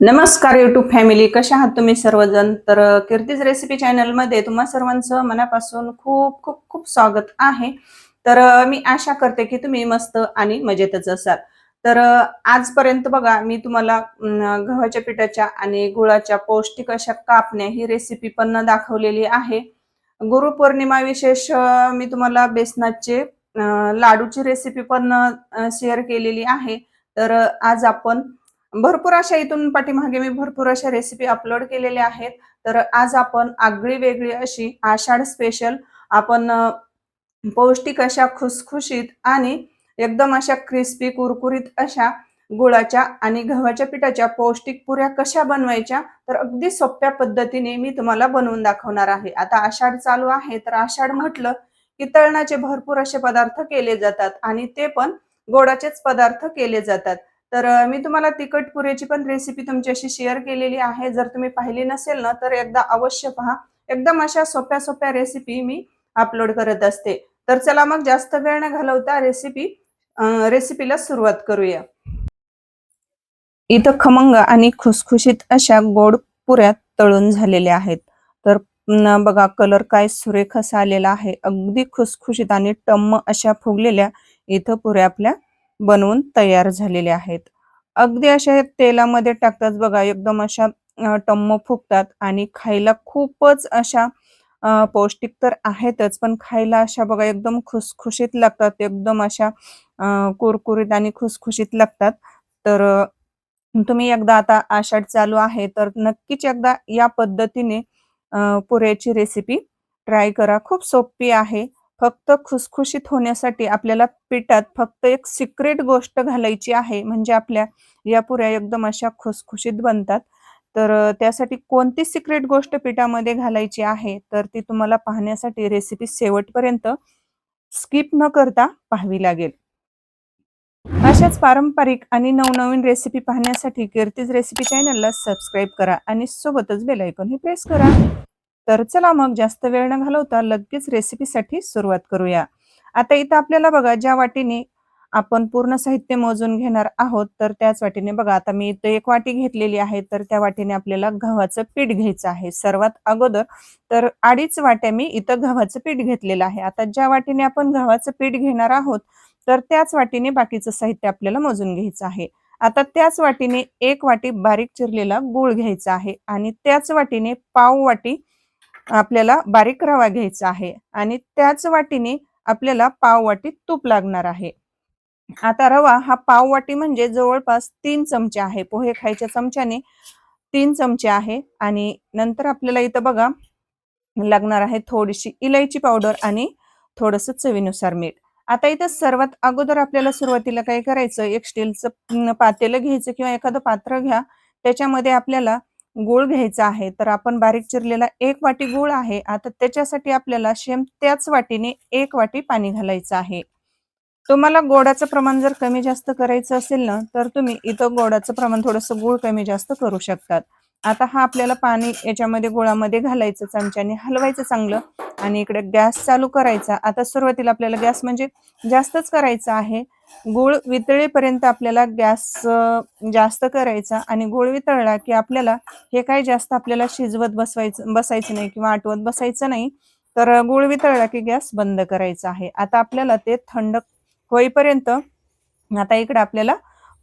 नमस्कार YouTube family कशा आहात तुम्ही सर्वजण? तर कीर्तीज रेसिपी चॅनलमध्ये तुम्हा सर्वांचं मनापासून खूप खूप खूप स्वागत आहे. तर मी आशा करते की तुम्ही मस्त आणि मजेतच असाल. तर आजपर्यंत बघा मी तुम्हाला गव्हाच्या पिठाच्या आणि गुळाच्या पौष्टिक अशा कापण्या ही रेसिपी पण दाखवलेली आहे. गुरुपौर्णिमा विशेष मी तुम्हाला बेसनाचे लाडूची रेसिपी पण शेअर केलेली आहे. तर आज आपण भरपूर अशा इथून पाठीमागे मी भरपूर अशा रेसिपी अपलोड केलेल्या आहेत. तर आज आपण आगळी वेगळी अशी आषाढ स्पेशल आपण पौष्टिक अशा खुसखुशीत आणि एकदम अशा क्रिस्पी कुरकुरीत अशा गुळाच्या आणि गव्हाच्या पिठाच्या पौष्टिक पुऱ्या कशा बनवायच्या तर अगदी सोप्या पद्धतीने मी तुम्हाला बनवून दाखवणार आहे. आता आषाढ चालू आहे तर आषाढ म्हटलं की तळणाचे भरपूर असे पदार्थ केले जातात आणि ते पण गोडाचेच पदार्थ केले जातात. तर मी तुम्हाला तिखट पुऱ्याची पण रेसिपी तुमच्याशी शेअर केलेली आहे. जर तुम्ही पाहिली नसेल ना तर एकदा अवश्य पहा. एकदम अशा सोप्या सोप्या रेसिपी मी अपलोड करत असते. तर चला मग जास्त वेळ न घालवता रेसिपी रेसिपीला सुरुवात करूया. इथं खमंग आणि खुसखुशीत अशा गोड पुऱ्या तळून झालेल्या आहेत. तर बघा कलर काय सुरेख असा आलेला आहे. अगदी खुसखुशीत आणि टम्म अशा फुगलेल्या इथं पुऱ्या आपल्या बनवून तयार झालेले आहेत. अगदी अशा तेलामध्ये टाकतात बघा एकदम अशा टम्म फुगतात आणि खायला खूपच अशा पौष्टिक तर आहेतच पण खायला अशा बघा एकदम खुसखुशीत लागतात एकदम अशा कुरकुरीत आणि खुसखुशीत लागतात. तर तुम्ही एकदा आता आषाढ चालू आहे तर नक्कीच एकदा या पद्धतीने पुऱ्याची रेसिपी ट्राय करा. खूप सोपी आहे. फक्त खुसखुशीत होण्यासाठी आपल्याला पिठात फक्त एक सिक्रेट गोष्ट घालायची आहे म्हणजे आपल्या या पुऱ्या एकदम अशा खुसखुशीत बनतात. तर त्यासाठी कोणती सिक्रेट गोष्ट पिठामध्ये घालायची आहे तर ती तुम्हाला पाहण्यासाठी रेसिपी शेवटपर्यंत स्किप न करता पाहावी लागेल. अशाच पारंपरिक आणि नवनवीन रेसिपी पाहण्यासाठी कीर्तीज रेसिपी चॅनलला सबस्क्राईब करा आणि सोबतच बेलायकॉन हे प्रेस करा. तर चला मग जास्त वेळ न घालवता लगेच रेसिपीसाठी सुरुवात करूया. आता इथं आपल्याला बघा ज्या वाटीने आपण पूर्ण साहित्य मोजून घेणार आहोत तर त्याच वाटीने बघा आता मी इथं एक वाटी घेतलेली आहे तर त्या वाटीने आपल्याला गव्हाचं पीठ घ्यायचं आहे. सर्वात अगोदर तर अडीच वाट्या मी इथं गव्हाचं पीठ घेतलेलं आहे. आता ज्या वाटीने आपण गव्हाचं पीठ घेणार आहोत तर त्याच वाटीने बाकीचं साहित्य आपल्याला मोजून घ्यायचं आहे. आता त्याच वाटीने एक वाटी बारीक चिरलेला गूळ घ्यायचा आहे आणि त्याच वाटीने पाव वाटी आपल्याला बारीक रवा घ्यायचा आहे आणि त्याच वाटीने आपल्याला पाव वाटी तूप लागणार आहे. आता रवा हा पाव वाटी म्हणजे जवळपास तीन चमचे आहे. पोहे खायच्या चमच्याने तीन चमचे आहे आणि नंतर आपल्याला इथं बघा लागणार आहे थोडीशी इलायची पावडर आणि थोडस चवीनुसार मीठ. आता इथं सर्वात अगोदर आपल्याला सुरुवातीला काय करायचं? एक स्टीलचं पातेलं घ्यायचं किंवा एखादं पात्र घ्या. त्याच्यामध्ये आपल्याला गूळ घ्यायचा आहे तर आपण बारीक चिरलेला एक वाटी गूळ आहे. आता त्याच्यासाठी आपल्याला सेम त्याच वाटीने एक वाटी पाणी घालायचं आहे. तुम्हाला गोडाचं प्रमाण जर कमी जास्त करायचं असेल ना तर तुम्ही इथं गोडाचं प्रमाण थोडंसं गूळ कमी जास्त करू शकतात. आता हा आपल्याला पाणी याच्यामध्ये गुळामध्ये घालायचं चमच्याने हलवायचं चांगलं. आणि इकडे गॅस चालू करायचा. आता सुरुवातीला आपल्याला गॅस म्हणजे जास्तच करायचा आहे. गूळ वितळेपर्यंत आपल्याला गॅस जास्त करायचा आणि गुळ वितळला की आपल्याला हे काही जास्त आपल्याला शिजवत बसवायचं बसायचं नाही किंवा आटवत बसायचं नाही. तर गुळ वितळला की गॅस बंद करायचा आहे. आता आपल्याला ते थंड होईपर्यंत आता इकडे आपल्याला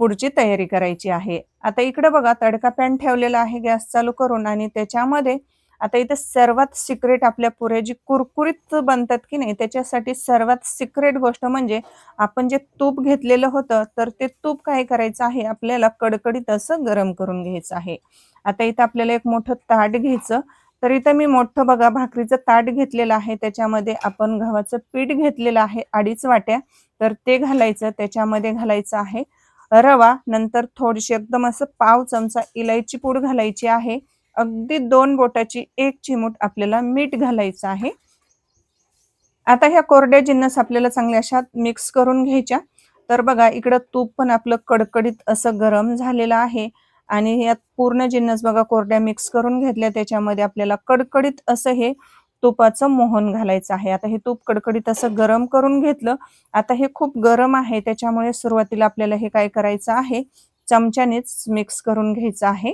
पुढची तयारी करायची आहे. आता इकडे बघा तडका पॅन ठेवलेला आहे गॅस चालू करून आणि त्याच्यामध्ये आता इथे सर्वात सिक्रेट आपल्या पुऱ्या जी कुरकुरीत बनतात की नाही त्याच्यासाठी सर्वात सिक्रेट गोष्ट म्हणजे आपण जे तूप घेतलेलं होतं तर ते तूप काय करायचं आहे? आपल्याला कडकडीत असं गरम करून घ्यायचं आहे. आता इथं आपल्याला एक मोठं ताट घ्यायचं. तर इथं मी मोठं बघा भाकरीचं ताट घेतलेलं आहे. त्याच्यामध्ये आपण गव्हाचं पीठ घेतलेलं आहे अडीच वाट्या. तर ते घालायचं त्याच्यामध्ये घालायचं आहे रवा. नंतर थोडीशी एकदम असं पाव चमचा इलायची पूड घालायची आहे. अगदी दोन बोटाची एक चिमूट आपल्याला मीठ घालायचं आहे. आता ह्या कोरड्या जिन्नस आपल्याला चांगल्या अशा मिक्स करून घ्यायच्या. तर बघा इकडं तूप पण आपलं कडकडीत असं गरम झालेलं आहे. आणि यात पूर्ण जिन्नस बघा कोरड्या मिक्स करून घेतल्या. त्याच्यामध्ये आपल्याला कडकडीत असं हे तुपाचं मोहन घालायचं आहे. आता हे तूप कडकडीत असं गरम करून घेतलं. आता हे खूप गरम आहे. त्याच्यामुळे सुरुवातीला आपल्याला हे काय करायचं आहे? चमच्यानेच मिक्स करून घ्यायचं आहे.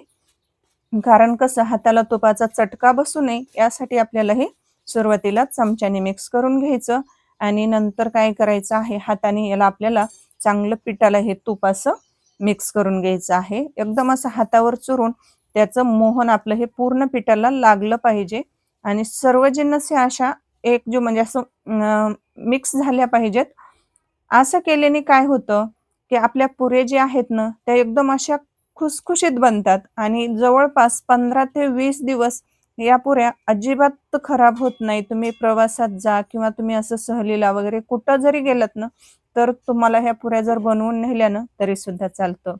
कारण कसं हाताला तुपाचा चटका बसू नये यासाठी आपल्याला हे सुरुवातीला चमच्याने मिक्स करून घ्यायचं. आणि नंतर काय करायचं आहे हाताने याला आपल्याला चांगलं पिठाला हे तूप असं मिक्स करून घ्यायचं आहे. एकदम असं हातावर चुरून त्याचं मोहन आपलं हे पूर्ण पिठाला लागलं पाहिजे. आणि सर्व जिन्नसे अशा एक जो म्हणजे असं मिक्स झाल्या पाहिजेत. असं केल्याने काय होतं की आपल्या पुरे जे आहेत ना त्या एकदम अशा खुसखुशीत बनतात आणि जवळपास पंधरा ते वीस दिवस या पुऱ्या अजिबात खराब होत नाही. तुम्ही प्रवासात जा किंवा तुम्ही असं सहलीला वगैरे कुठं जरी गेलात ना तर तुम्हाला ह्या पुऱ्या जर बनवून नेल्या ना तरी सुद्धा चालतं.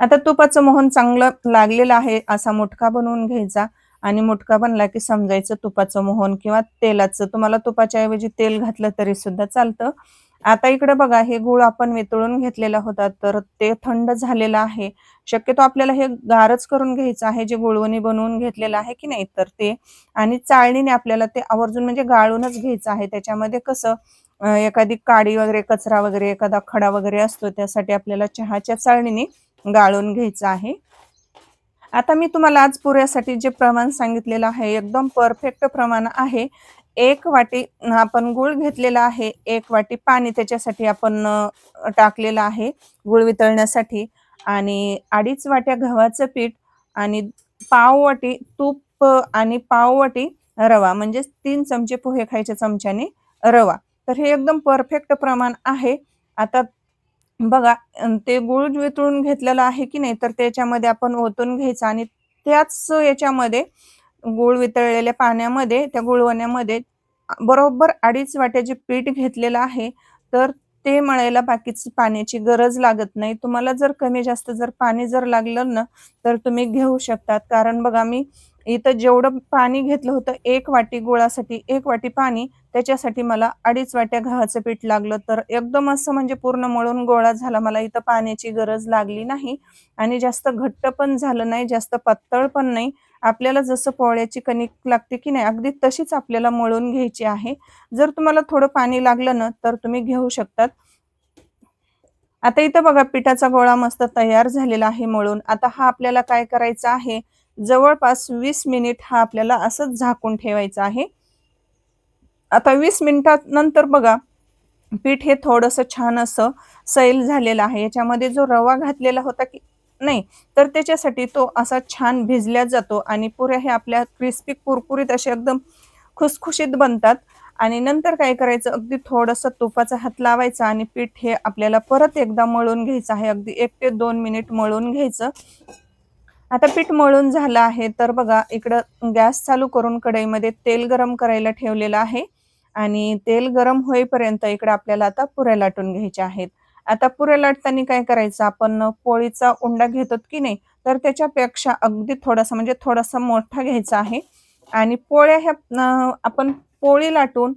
आता तुपाचं मोहन चांगलं लागलेलं आहे असा मुटका बनवून घ्यायचा आणि मुटका बनला की समजायचं तुपाचं मोहन किंवा तेलाचं. तुम्हाला तुपाच्या ऐवजी तेल घातलं तरी सुद्धा चालतं. आता इकडे बघा हे गुळ आपण वितळून घेतलेला होता तर ते थंड झालेलं आहे. शक्यतो आपल्याला हे गारच करून घ्यायचं आहे जे गुळवणी बनवून घेतलेलं आहे की नाही तर ते. आणि चाळणीने आपल्याला ते आवर्जून म्हणजे गाळूनच घ्यायचं आहे. त्याच्यामध्ये कसं एखादी काडी वगैरे कचरा वगैरे एखादा खडा वगैरे असतो त्यासाठी आपल्याला चहाच्या चाळणीने गाळून घ्यायचं आहे. आता मी तुम्हाला आज पुऱ्यासाठी जे प्रमाण सांगितलेलं आहे एकदम परफेक्ट प्रमाण आहे. एक वाटी आपण गुळ घेतलेला आहे एक वाटी पाणी त्याच्यासाठी आपण टाकलेलं आहे गुळ वितळण्यासाठी. आणि अडीच वाट्या गव्हाचं पीठ आणि पाव वाटी तूप आणि पाव वाटी रवा म्हणजे तीन चमचे पोहे खायच्या चमच्याने रवा. तर हे एकदम परफेक्ट प्रमाण आहे. आता बघा ते गुळ वितळून घेतलेलं आहे की नाही तर त्याच्यामध्ये आपण ओतून घ्यायचं आणि त्याच याच्यामध्ये गुळ वितळलेल्या पाण्यामध्ये त्या गुळवण्यामध्ये बरोबर अडीच वाट्याचे पीठ घेतलेलं आहे तर ते मळायला बाकीच पाण्याची गरज लागत नाही. तुम्हाला जर कमी जास्त जर पाणी जर लागलं ना तर तुम्ही घेऊ शकतात. कारण बघा मी इथं जेवढं पाणी घेतलं होतं एक वाटी गुळासाठी एक वाटी पाणी त्याच्यासाठी मला अडीच वाट्या गव्हाचं पीठ लागलं. तर एकदम असं म्हणजे पूर्ण मळून गोळा झाला. मला इथं पाण्याची गरज लागली नाही. आणि जास्त घट्ट पण झालं नाही जास्त पातळ पण नाही. आपल्याला जसं पोळ्याची कणिक लागते की नाही अगदी तशीच आपल्याला मळून घ्यायची आहे. जर तुम्हाला थोडं पाणी लागलं ना तर तुम्ही घेऊ शकतात. आता इथं बघा पिठाचा गोळा मस्त तयार झालेला आहे मळून. आता हा आपल्याला काय करायचा आहे? जवळपास वीस मिनिट हा आपल्याला असंच झाकून ठेवायचा आहे. आता वीस मिनिटानंतर बघा पीठ हे थोडंसं छान असं सैल झालेलं आहे. याच्यामध्ये जो रवा घातलेला होता की नाही तर त्याच्यासाठी तो असा छान भिजल्या जातो आणि पुऱ्या हे आपल्या क्रिस्पी कुरकुरीत असे एकदम खुसखुशीत बनतात. आणि नंतर काय करायचं अगदी थोडंसं तुपाचा हात लावायचा आणि पीठ हे आपल्याला परत एकदा मळून घ्यायचं आहे. अगदी एक ते दोन मिनिट मळून घ्यायचं. आता पीठ मळून झालं आहे तर बघा इकडं गॅस चालू करून कढईमध्ये तेल गरम करायला ठेवलेलं आहे. आणि तेल गरम होईपर्यंत इकडे आपल्याला आता पुऱ्या लाटून घ्यायच्या आहेत. आता पुऱ्या लाटताना काय करायचं? आपण पोळीचा उंडा घेतो की नाही? तर त्याच्यापेक्षा अगदी थोडासा म्हणजे थोडासा मोठा घ्यायचा आहे. आणि पोळ्या ह्या आपण पोळी लाटून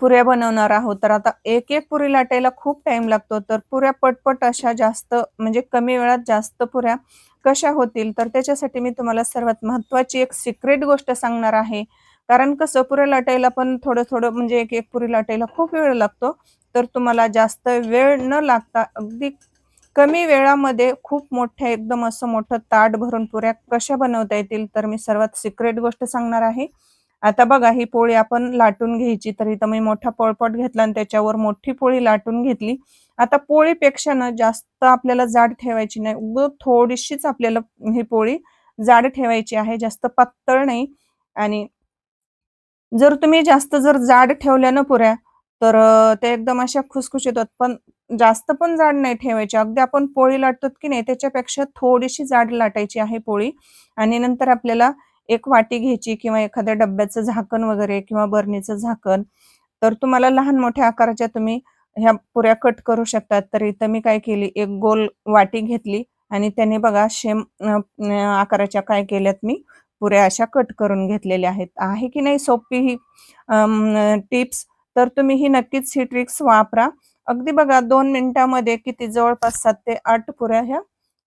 पुऱ्या बनवणार आहोत. तर आता एक एक पुरी लाटायला खूप टाइम लागतो. तर पुऱ्या पटपट अशा जास्त म्हणजे कमी वेळात जास्त पुऱ्या कशा होतील? तर त्याच्यासाठी मी तुम्हाला सर्वात महत्वाची एक सिक्रेट गोष्ट सांगणार आहे. कारण कसं पुऱ्या लाटायला पण थोडं थोडं म्हणजे एक एक पुरी लाटायला खूप वेळ लागतो. तर तुम्हाला जास्त वेळ न लागता अगदी कमी वेळामध्ये खूप मोठ्या एकदम असं मोठं ताट भरून पुऱ्या कशा बनवता येतील तर मी सर्वात सिक्रेट गोष्ट सांगणार आहे. आता बघा ही पोळी आपण लाटून घ्यायची तर इथं मी मोठा पोळपट घेतला आणि त्याच्यावर मोठी पोळी लाटून घेतली. आता पोळीपेक्षा ना जास्त आपल्याला जाड ठेवायची नाही. उग थोडीशीच आपल्याला ही पोळी जाड ठेवायची आहे जास्त पातळ नाही. आणि जर तुम्ही जास्त जर जाड ठेवल्या ना पुऱ्या तर ते एकदम अशा खुसखुशीत होत पण जास्त पण जाड नाही ठेवायची. अगदी आपण पोळी लाटतो की नाही त्याच्यापेक्षा थोडीशी जाड लाटायची आहे पोळी. आणि नंतर आपल्याला एक वाटी घ्यायची किंवा एखाद्या डब्याचं झाकण वगैरे किंवा बरणीचं झाकण. तर तुम्हाला लहान मोठ्या आकाराच्या तुम्ही ह्या पुऱ्या कट करू शकतात. तर इथं मी काय केली एक गोल वाटी घेतली. आणि त्याने बघा शेम आकाराच्या काय केल्यात मी. पुऱ्या अशा कट करून घेतलेल्या आहेत. आहे की नाही सोपी ही टिप्स? तर तुम्ही ही नक्कीच ही ट्रिक्स वापरा. अगदी बघा दोन मिनिटांमध्ये किती जवळपास सात ते आठ पुऱ्या ह्या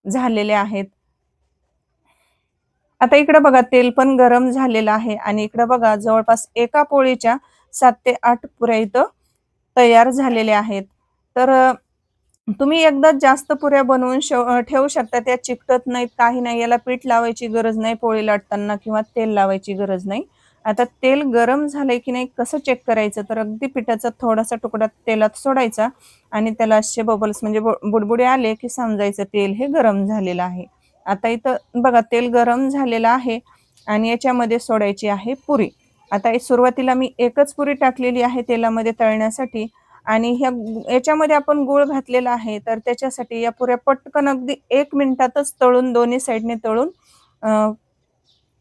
झालेल्या आहेत. आता इकडे बघा तेल पण गरम झालेलं आहे आणि इकडे बघा जवळपास एका पोळीच्या सात ते आठ पुऱ्या इथं तयार झालेल्या आहेत. तर तुम्ही एकदा जास्त पुऱ्या बनवून ठेवू शकता. त्या चिकटत नाहीत, काही नाही. याला पीठ लावायची गरज नाही पोळी लाटताना किंवा तेल लावायची गरज नाही. आता तेल गरम झालंय की नाही कसं चेक करायचं? तर अगदी पिठाचा थोडासा तुकडा तेलात सोडायचा आणि त्याला असे बबल्स म्हणजे बु बुडबुडे आले की समजायचं तेल हे गरम झालेलं आहे. आता इथं बघा तेल गरम झालेलं आहे आणि याच्यामध्ये सोडायची आहे पुरी. आता हे सुरुवातीला मी एकच पुरी टाकलेली आहे तेलामध्ये तळण्यासाठी आणि ह्या याच्यामध्ये आपण गूळ घातलेला आहे, तर त्याच्यासाठी या पुऱ्या पटकन अगदी एक मिनिटातच तळून दोन्ही साईडने तळून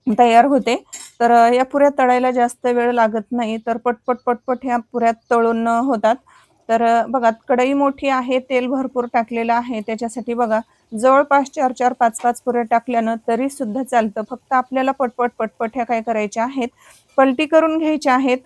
तयार होते. तर या पुऱ्या तळायला जास्त वेळ लागत नाही. तर पटपट, पटपट ह्या पुऱ्या तळून होतात. तर बघा कढई मोठी आहे, तेल भरपूर टाकलेलं आहे. त्याच्यासाठी बघा जवळपास 4-4, 5-5 पुऱ्या टाकल्यानं तरीसुद्धा चालतं. फक्त आपल्याला पटपट, पटपट ह्या काय करायच्या आहेत, पलटी करून घ्यायच्या आहेत.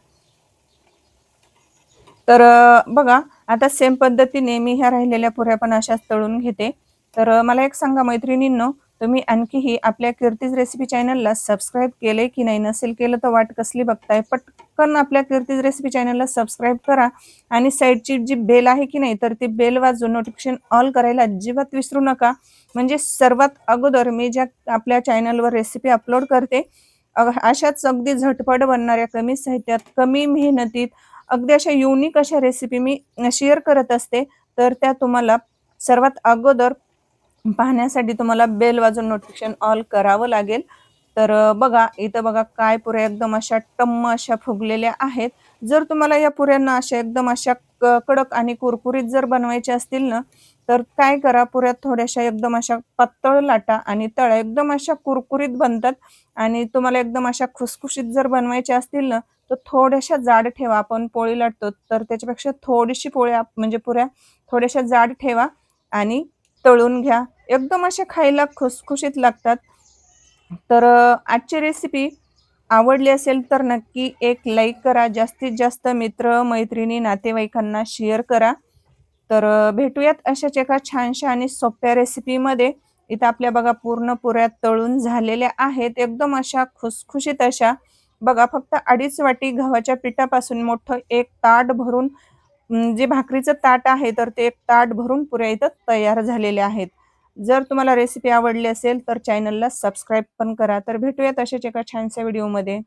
तर बघा आता सेम पद्धतीने मी ह्या राहिलेल्या पुऱ्या पण अशाच तळून घेते. तर मला एक सांगा मैत्रिणींनो, तुम्ही आणखीही आपल्या कीर्तीज रेसिपी चॅनलला सबस्क्राईब केलंय की नाही? नसेल केलं तर वाट कसली बघताय? पटकन आपल्या कीर्तीज रेसिपी चॅनलला सबस्क्राईब करा आणि साईडची जी बेल आहे की नाही, तर ती बेल वाजून नोटिफिकेशन ऑल करायला अजिबात विसरू नका. म्हणजे सर्वात अगोदर मी ज्या आपल्या चॅनलवर रेसिपी अपलोड करते, अशाच अगदी झटपट बनणाऱ्या, कमी साहित्यात, कमी मेहनतीत, अगदी अशा युनिक अशा रेसिपी मी शेअर करत असते. तर त्या तुम्हाला सर्वात अगोदर पाहण्यासाठी तुम्हाला बेल वाजून नोटिफिकेशन ऑल करावं लागेल. तर बघा इथं बघा काय पुऱ्या एकदम अशा टम्म अशा फुगलेल्या आहेत. जर तुम्हाला या पुऱ्यांना अशा एकदम अशा कडक आणि कुरकुरीत जर बनवायचे असतील ना, तर काय करा पुऱ्या थोड्याशा एकदम अशा पातळ लाटा आणि तळा. एकदम अशा कुरकुरीत बनतात आणि तुम्हाला एकदम अशा खुसखुशीत जर बनवायच्या असतील ना, तर थोड्याशा जाड ठेवा. आपण पोळी लाटतो, तर त्याच्यापेक्षा थोडीशी पोळ्या म्हणजे पुऱ्या थोड्याशा जाड ठेवा आणि तळून घ्या. एकदम अशा खायला खुसखुशीत लागतात. तर आजची रेसिपी आवडली असेल तर नक्की एक लाईक करा. जास्तीत जास्त मित्र, मैत्रिणी, नातेवाईकांना शेअर करा. तर भेटूयात अशाच एका छानशा आणि सोप्या रेसिपीमध्ये. इथं आपल्या बघा पूर्ण पुऱ्या तळून झालेल्या आहेत. एकदम अशा खुसखुशीत अशा. बघा फक्त 2.5 वाटी गव्हाच्या पिठापासून मोठं एक ताट भरून जे भाकरीचं ताट आहे, तर ते एक ताट भरून पुऱ्या इथं तयार झालेल्या आहेत. जर तुम्हाला रेसिपी आवडली असेल तर चॅनलला सबस्क्राईब पण करा. तर भेटूयात अशाच एका छानशा व्हिडिओमध्ये.